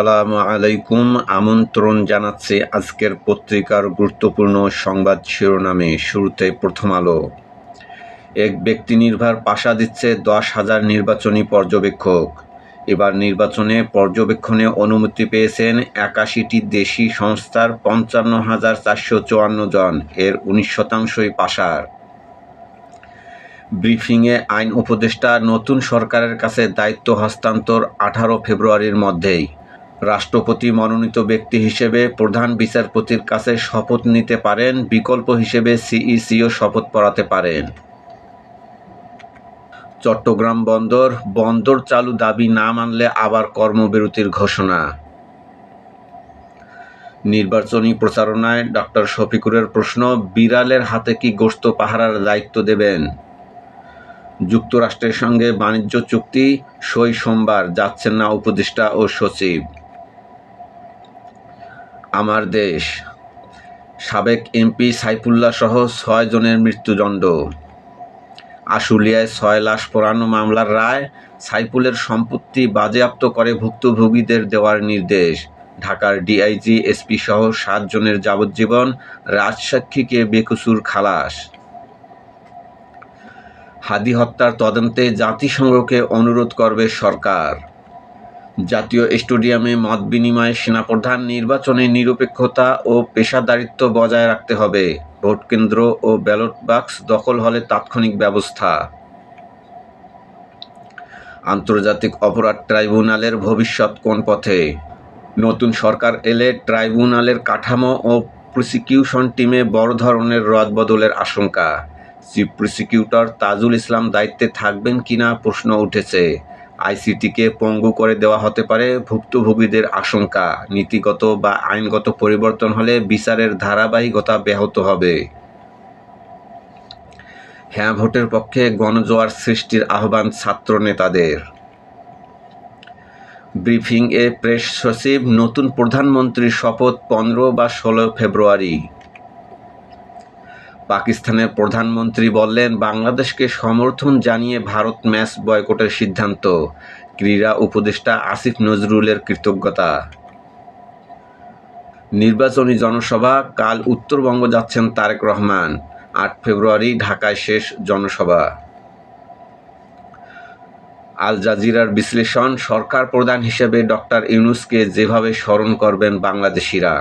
আসসালামু আলাইকুম। আমন্ত্রণ জানাচ্ছি আজকের পত্রিকার গুরুত্বপূর্ণ সংবাদ শিরোনামে। শুরুতে প্রথম আলো। এক ব্যক্তি নির্ভর পাশা দিচ্ছে দশ হাজার নির্বাচনী পর্যবেক্ষক। এবার নির্বাচনে পর্যবেক্ষণে অনুমতি পেয়েছেন একাশিটি দেশি সংস্থার পঞ্চান্ন হাজার চারশো চুয়ান্ন জন। এর উনিশ শতাংশই পাশার। ব্রিফিংয়ে আইন উপদেষ্টা নতুন সরকারের কাছে দায়িত্ব হস্তান্তর আঠারো ফেব্রুয়ারির মধ্যেই। রাষ্ট্রপতি মনোনীত ব্যক্তি হিসেবে প্রধান বিচারপতির কাছে শপথ নিতে পারেন, বিকল্প হিসেবে সিইসিও শপথ পড়াতে পারেন। চট্টগ্রাম বন্দর বন্দর চালু দাবি না মানলে আবার কর্মবিরতির ঘোষণা। নির্বাচনী প্রচারণায় ডক্টর শফিকুরের প্রশ্ন, বিড়ালের হাতে কি গোস্ত পাহারার দায়িত্ব দেবেন? যুক্তরাষ্ট্রের সঙ্গে বাণিজ্য চুক্তি, সই সোমবার, যাচ্ছেন না উপদেষ্টা ও সচিব। আমার দেশ। সাবেক এমপি সাইফুল্লাহ সহ ছয় জনের মৃত্যুদণ্ড। আশুলিয়ায় ছয় লাশ পোড়ানো মামলার রায় সাইফুলের সম্পত্তি বাজেয়াপ্ত করে ভুক্তভোগীদের দেওয়ার নির্দেশ। ঢাকার ডিআইজি, এসপি সহ সাতজনের যাবজ্জীবন রাজসাক্ষীকে বেকসুর খালাস। হাদি হত্যার তদন্তে জাতিসংঘকে অনুরোধ করবে সরকার। জাতীয় স্টেডিয়ামে মত বিনিময়ে সেনাপ্রধান নির্বাচনে নিরপেক্ষতা ও পেশাদারিত্ব বজায় রাখতে হবে। ভোট কেন্দ্র ও ব্যালট বাক্স দখল হলে তাৎক্ষণিক ব্যবস্থা। আন্তর্জাতিক অপরাধ ট্রাইব্যুনালের ভবিষ্যৎ কোন পথে? নতুন সরকার এলে ট্রাইব্যুনালের কাঠামো ও প্রসিকিউশন টিমে বড় ধরনের রদবদলের আশঙ্কা। চিফ প্রসিকিউটর তাজুল ইসলাম দায়িত্বে থাকবেন কিনা প্রশ্ন উঠেছে। আইসিটিকে পঙ্গু করে দেওয়া হতে পারে। ভুক্তভোগীদের আশঙ্কা, নীতিগত বা আইনগত পরিবর্তন হলে বিচারের ধারাবাহিকতা ব্যাহত হবে। হ্যাঁ ভোটের পক্ষে গণজোয়ার সৃষ্টির আহ্বান ছাত্র নেতাদের। ব্রিফিং এ প্রেস সচিব, নতুন প্রধানমন্ত্রীর শপথ পনেরো বা ষোলো ফেব্রুয়ারি। পাকিস্তানের প্রধানমন্ত্রী বললেন, বাংলাদেশকে সমর্থন জানিয়ে ভারত ম্যাচ বয়কটের সিদ্ধান্ত। ক্রীড়া উপদেষ্টা আসিফ নজরুলের কৃতজ্ঞতা। নির্বাচনী জনসভা, কাল উত্তরবঙ্গ যাচ্ছেন তারেক রহমান। আট ফেব্রুয়ারি ঢাকায় শেষ জনসভা। আল জাজিরার বিশ্লেষণ, সরকার প্রধান হিসেবে ডক্টর ইউনুসকে যেভাবে স্মরণ করবেন বাংলাদেশিরা।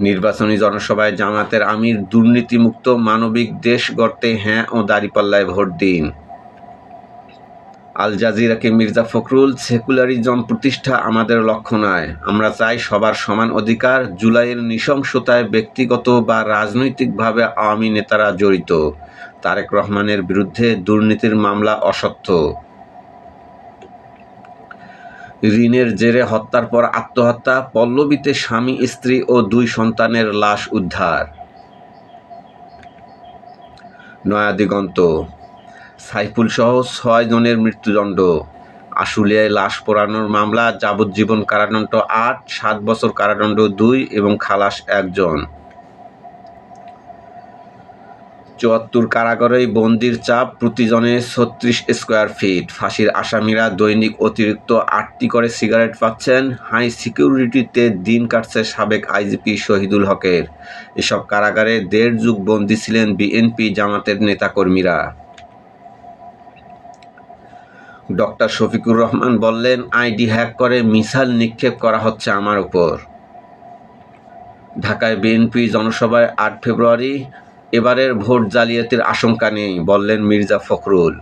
নির্বাচনী জনসভায় জামাতের আমির দুর্নীতিমুক্ত মানবিক দেশ গড়তে হ্যাঁ ও দাঁড়িপাল্লায় ভোট দিন। আল জাজিরাকে মির্জা ফখরুল সেকুলারিজম প্রতিষ্ঠা আমাদের লক্ষ্য নয়। আমরা চাই সবার সমান অধিকার, জুলাইয়ের নৃশংসতায় ব্যক্তিগত বা রাজনৈতিকভাবে আওয়ামী নেতারা জড়িত। তারেক রহমানের বিরুদ্ধে দুর্নীতির মামলা অসত্য। ঋণের জেরে হত্যার পর আত্মহত্যা, পল্লবীতে স্বামী, স্ত্রী ও দুই সন্তানের লাশ উদ্ধার। নয়াদিগন্ত সাইফুল সহ ছয় জনের মৃত্যুদণ্ড। আশুলিয়ায় লাশ পোড়ানোর মামলা, যাবজ্জীবন কারাদণ্ড আট, সাত বছর কারাদণ্ড দুই এবং খালাস একজন। চুয়াত্তর কারাগারেই বন্দির চাপ প্রতিজনে ছত্রিশ স্কোয়ার ফিট। ফাঁসির আসামিরা দৈনিক অতিরিক্ত আটটি করে সিগারেট পাচ্ছেন। হাই সিকিউরিটিতে দিন কাটছে সাবেক আইজিপি শহীদুল হকের। এসব কারাগারে দেড় যুগ বন্দী ছিলেন বিএনপি জামাতের নেতাকর্মীরা। ডক্টর শফিকুর রহমান বললেন, আইডি হ্যাক করে মিসাইল নিক্ষেপ করা হচ্ছে আমার উপর। ঢাকায় বিএনপি জনসভায় আট ফেব্রুয়ারি এবারের ভোট জালিয়াতির আশঙ্কা নেই, বললেন মির্জা ফখরুল।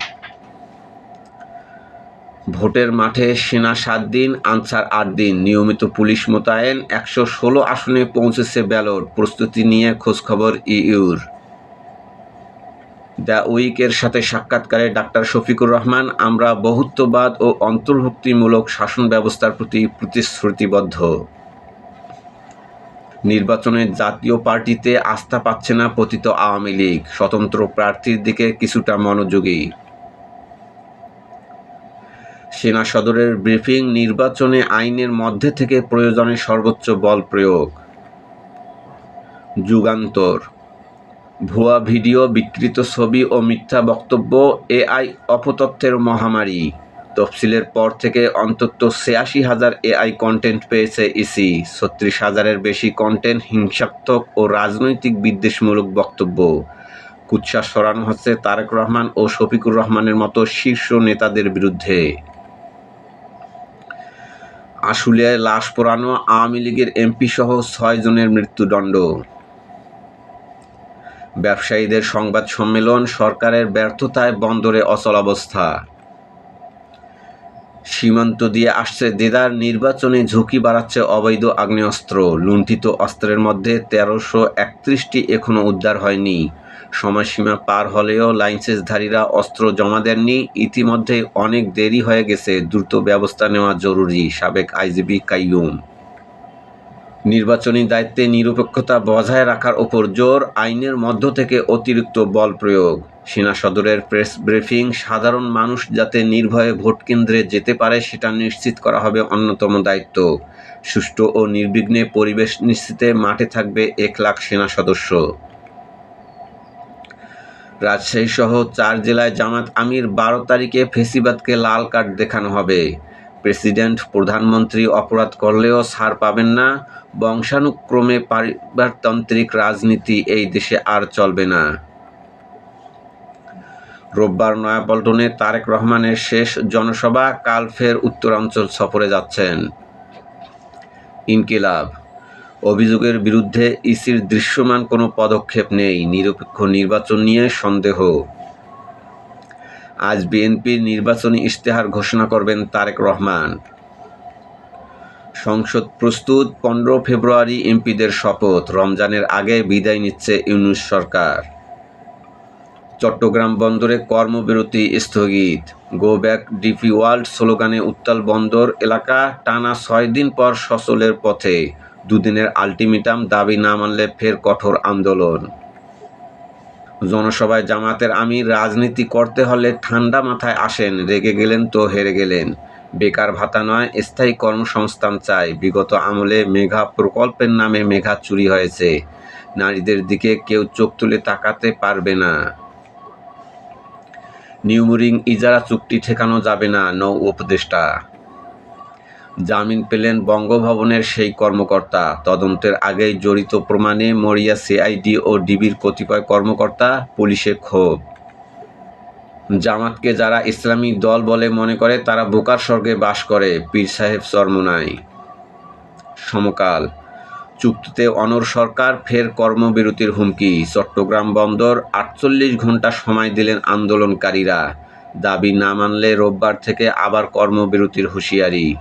ভোটের মাঠে সেনা সাত দিন, আনসার আট দিন। নিয়মিত পুলিশ মোতায়েন, একশো ষোলো আসনে পৌঁছেছে ব্যালট। প্রস্তুতি নিয়ে খোঁজখবর ইউর দ্য উইকের সাথে সাক্ষাৎকারে ডাক্তার শফিকুর রহমান, আমরা বহুত্ববাদ ও অন্তর্ভুক্তিমূলক শাসন ব্যবস্থার প্রতি প্রতিশ্রুতিবদ্ধ। নির্বাচনে জাতীয় পার্টিতে আস্থা পাচ্ছে না পতিত আওয়ামী লীগ। স্বতন্ত্র প্রার্থীর দিকে কিছুটা মনোযোগী। সেনা সদরের ব্রিফিং নির্বাচনে আইনের মধ্যে থেকে প্রয়োজনে সর্বোচ্চ বল প্রয়োগ। যুগান্তর। ভুয়া ভিডিও, বিকৃত ছবি ও মিথ্যা বক্তব্য, এআই অপতথ্যের মহামারী। তফসিলের পর থেকে অন্তত ছিয়াশি হাজার এআই কন্টেন্ট পেয়েছে ইসি। ছত্রিশ হাজারের বেশি কন্টেন্ট হিংসাত্মক ও রাজনৈতিক বিদ্বেষমূলক বক্তব্য। কুৎসা সরানো হচ্ছে তারেক রহমান ও শফিকুর রহমানের মতো শীর্ষ নেতাদের বিরুদ্ধে। আশুলিয়ায় লাশ পোড়ানো আওয়ামী লীগের এমপি সহ ছয় জনের মৃত্যুদণ্ড। ব্যবসায়ীদের সংবাদ সম্মেলন সরকারের ব্যর্থতায় বন্দরে অচলাবস্থা। সীমান্ত দিয়ে আসছে দেদার নির্বাচনে ঝুঁকি বাড়াচ্ছে অবৈধ আগ্নেয়াস্ত্র। লুণ্ঠিত অস্ত্রের মধ্যে তেরোশো একত্রিশটি এখনও উদ্ধার হয়নি। সময়সীমা পার হলেও লাইসেন্সধারীরা অস্ত্র জমা দেননি। ইতিমধ্যে অনেক দেরি হয়ে গেছে। দ্রুত ব্যবস্থা নেওয়া জরুরি, সাবেক আইজিবি কাইয়ুম। নির্বাচনী দায়িত্বে নিরপেক্ষতা বজায় রাখার ওপর জোর আইনের মধ্য থেকে অতিরিক্ত বল প্রয়োগ। সেনা সদরের প্রেস ব্রিফিং, সাধারণ মানুষ যাতে নির্ভয়ে ভোট কেন্দ্রে যেতে পারে সেটা নিশ্চিত করা হবে অন্যতম দায়িত্ব। সুষ্ঠু ও নির্বিঘ্নে পরিবেশ নিশ্চিতে মাঠে থাকবে এক লাখ সেনা সদস্য। রাজশাহী সহ চার জেলায় জামাত আমির বারো তারিখে ফেসিবাদকে লাল কার্ড দেখানো হবে। প্রেসিডেন্ট, প্রধানমন্ত্রী অপরাধ করলেও ছাড় পাবেন না। বংশানুক্রমে পারিবারতান্ত্রিক রাজনীতি এই দেশে আর চলবে না। রোববার নয়াপল্টনে তারেক রহমানের শেষ জনসভা, কাল ফের উত্তরাঞ্চল সফরে যাচ্ছেন। ইনকিলাব। অভিযোগের বিরুদ্ধে ইসির দৃশ্যমান কোনো পদক্ষেপ নেই। নিরপেক্ষ নির্বাচন নিয়ে সন্দেহ। আজ বিএনপির নির্বাচনী ইশতেহার ঘোষণা করবেন তারেক রহমান। সংসদ প্রস্তুত, পনেরো ফেব্রুয়ারি এমপিদের শপথ, রমজানের আগে বিদায় নিচ্ছে ইউনুস সরকার। চট্টগ্রাম বন্দরে কর্মবিরতি স্থগিত। গো ব্যাক ডিপি ওয়ার্ল্ড স্লোগানে উত্তাল বন্দর এলাকা টানা ছয় দিন পর সচলের পথে। দুদিনের আলটিমেটাম দাবি না মানলে ফের কঠোর আন্দোলন। জনসভায় জামাতের আমির রাজনীতি করতে হলে ঠান্ডা মাথায় আসেন, রেগে গেলেন তো হেরে গেলেন। বেকার ভাতা নয়, স্থায়ী কর্মসংস্থান চাই। বিগত আমলে মেঘা প্রকল্পের নামে মেঘা চুরি হয়েছে। নারীদের দিকে কেউ চোখ তুলে তাকাতে পারবে না। নিউমুরিং ইজারা চুক্তি ঠেকানো যাবে না নৌ উপদেষ্টা। জামিন পেলেন বঙ্গভবনের সেই কর্মকর্তা। তদন্তের আগেই জড়িত প্রমাণে মরিয়া সিআইডি ও ডিবির কতিপয় কর্মকর্তা পুলিশে ক্ষোভ। জামাতকে যারা ইসলামী দল বলে মনে করে, তারা বোকার স্বর্গে বাস করে, পীর সাহেব চরমোনাই। সমকাল। চুক্তিতে অনর সরকার ফের কর্মবিরতির হুমকি। চট্টগ্রাম বন্দর আটচল্লিশ ঘণ্টা সময় দিলেন আন্দোলনকারীরা। দাবি না মানলে রোববার থেকে আবার কর্মবিরতির হুঁশিয়ারি।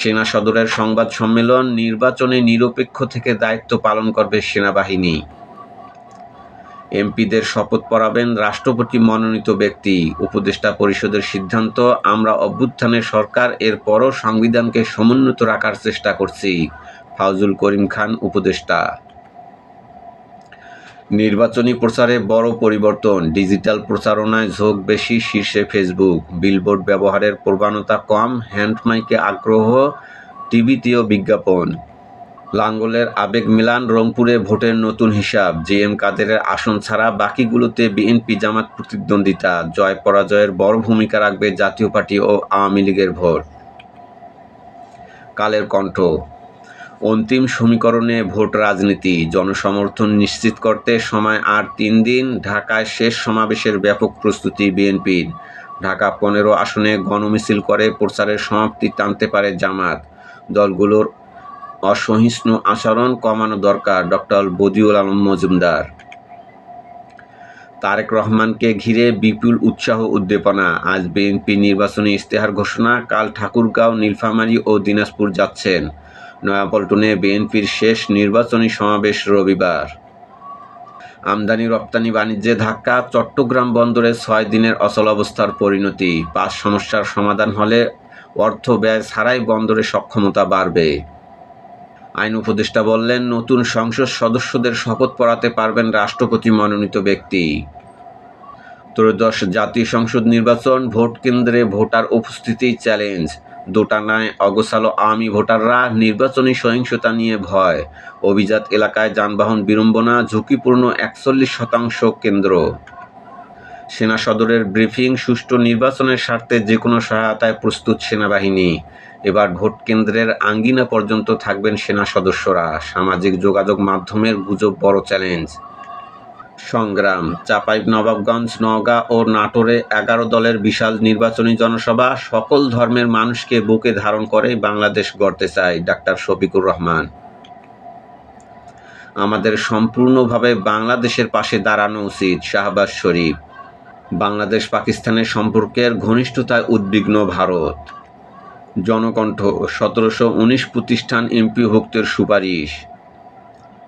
সেনা সদরের সংবাদ সম্মেলন নির্বাচনে নিরপেক্ষ থেকে দায়িত্ব পালন করবে সেনাবাহিনী। এমপিদের শপথ পড়াবেন রাষ্ট্রপতি মনোনীত ব্যক্তি। উপদেষ্টা পরিষদের সিদ্ধান্ত, আমরা অভ্যুত্থানের সরকার, এরপরও সংবিধানকে সমুন্নত রাখার চেষ্টা করছি, ফাউজুল করিম খান, উপদেষ্টা। নির্বাচনী প্রচারে বড় পরিবর্তন। ডিজিটাল প্রচারণায় ঝোঁক বেশি শীর্ষে ফেসবুক। বিলবোর্ড ব্যবহারের প্রবণতা কম হ্যান্ডমাইকে আগ্রহ, টিভিতেও বিজ্ঞাপন। লাঙ্গলের আবেগ মিলান, রংপুরে ভোটের নতুন হিসাব। জি এম কাদেরের আসন ছাড়া বাকিগুলোতে বিএনপি জামাত প্রতিদ্বন্দ্বিতা। জয় পরাজয়ের বড় ভূমিকা রাখবে জাতীয় পার্টি ও আওয়ামী লীগের ভোট। কালের কণ্ঠ অন্তিম সমীকরণে ভোট রাজনীতি। জনসমর্থন নিশ্চিত করতে সময় আর তিন দিন, ঢাকায় শেষ সমাবেশের ব্যাপক প্রস্তুতি বিএনপির। ঢাকা পনেরো আসনে গণমিছিল করে প্রচারের সমাপ্তি টানতে পারে জামাত। দলগুলোর অসহিষ্ণু আচরণ কমানো দরকার ডক্টর বদিউল আলম মজুমদার। তারেক রহমানকে ঘিরে বিপুল উৎসাহ উদ্দীপনা। আজ বিএনপি নির্বাচনী ইশতেহার ঘোষণা, কাল ঠাকুরগাঁও, নীলফামারী ও দিনাজপুর যাচ্ছেন। নয়াপল্টনে বিএনপির শেষ নির্বাচনী সমাবেশ রবিবার। আমদানি, রপ্তানি, বাণিজ্যে ধাক্কা, চট্টগ্রাম বন্দরে ছয় দিনের অচল অবস্থার পরিণতি। পাঁচ সমস্যার সমাধান হলে অর্থ ব্যয় ছাড়াই বন্দরে সক্ষমতা বাড়বে। আইন উপদেষ্টা বললেন, নতুন সংসদ সদস্যদের শপথ পড়াতে পারবেন রাষ্ট্রপতি মনোনীত ব্যক্তি। ত্রয়োদশ জাতীয় সংসদ নির্বাচন ভোট কেন্দ্রে ভোটার উপস্থিতি চ্যালেঞ্জ। দোটানায় অগোছালো আওয়ামী ভোটাররা নির্বাচনী সহিংসতা নিয়ে ভয়। অভিজাত এলাকায় যানবাহন বিড়ম্বনা, ঝুঁকিপূর্ণ একচল্লিশ শতাংশ কেন্দ্র। সেনা সদরের ব্রিফিং সুষ্ঠু নির্বাচনের স্বার্থে যে কোনো সহায়তায় প্রস্তুত সেনাবাহিনী। এবার ভোট কেন্দ্রের আঙ্গিনা পর্যন্ত থাকবেন সেনা সদস্যরা। সামাজিক যোগাযোগ মাধ্যমের গুজব বড় চ্যালেঞ্জ। সংগ্রাম। চাপাই নবাবগঞ্জ, নওগাঁ ও নাটোরে এগারো দলের বিশাল নির্বাচনী জনসভা সকল ধর্মের মানুষকে বুকে ধারণ করে বাংলাদেশ গড়তে চায় ডাক্তার শফিকুর রহমান। আমাদের সম্পূর্ণভাবে বাংলাদেশের পাশে দাঁড়ানো উচিত শাহবাজ শরীফ। বাংলাদেশ পাকিস্তানের সম্পর্কের ঘনিষ্ঠতায় উদ্বিগ্ন ভারত। জনকণ্ঠ সতেরোশো উনিশ প্রতিষ্ঠান এমপি ভুক্তের সুপারিশ।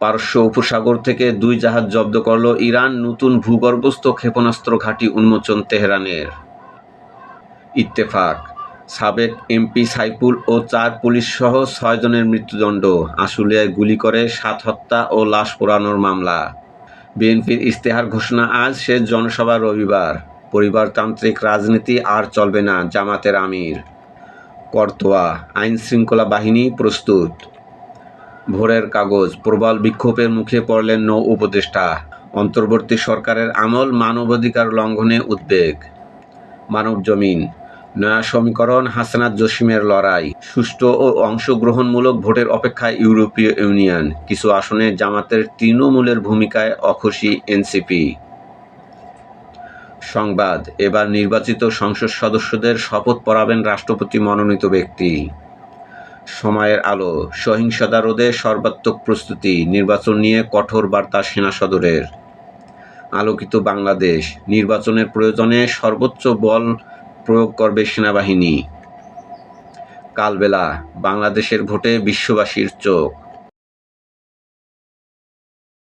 পারস্য উপসাগর থেকে দুই জাহাজ জব্দ করল ইরান নতুন ভূগর্ভস্থ ক্ষেপণাস্ত্র ঘাঁটি উন্মোচন তেহরানের। ইত্তেফাক, সাবেক এমপি সাইফুল ও চার পুলিশ সহ ছয়জনের মৃত্যুদণ্ড, আশুলিয়ায় গুলি করে সাত হত্যা ও লাশ পোড়ানোর মামলা। বিএনপির ইস্তেহার ঘোষণা আজ শেষ জনসভা রবিবার। পরিবারতান্ত্রিক রাজনীতি আর চলবে না জামাতের আমির। করতোয়া আইন শৃঙ্খলা বাহিনী প্রস্তুত। ভোরের কাগজ। প্রবল বিক্ষোভের মুখে পড়লেন নৌ উপদেষ্টা। অন্তর্বর্তী সরকারের আমল মানবাধিকার লঙ্ঘনে উদ্বেগ। মানব জমিন। নয়া সমীকরণ, হাসনাত জসিমের লড়াই। সুষ্ঠু ও অংশগ্রহণমূলক ভোটের অপেক্ষায় ইউরোপীয় ইউনিয়ন। কিছু আসনে জামাতের তৃণমূলের ভূমিকায় অখুশি এনসিপি। সংবাদ। এবার নির্বাচিত সংসদ সদস্যদের শপথ পড়াবেন রাষ্ট্রপতি মনোনীত ব্যক্তি। সময়ের আলো, সহিংসতা রোধে সর্বাত্মক প্রস্তুতি, নির্বাচন নিয়ে কঠোর বার্তা সেনা সদরের। আলোকিত বাংলাদেশ, নির্বাচনের প্রয়োজনে সর্বোচ্চ বল প্রয়োগ করবে সেনাবাহিনী। কালবেলা, বাংলাদেশের ভোটে বিশ্ববাসীর চোখ।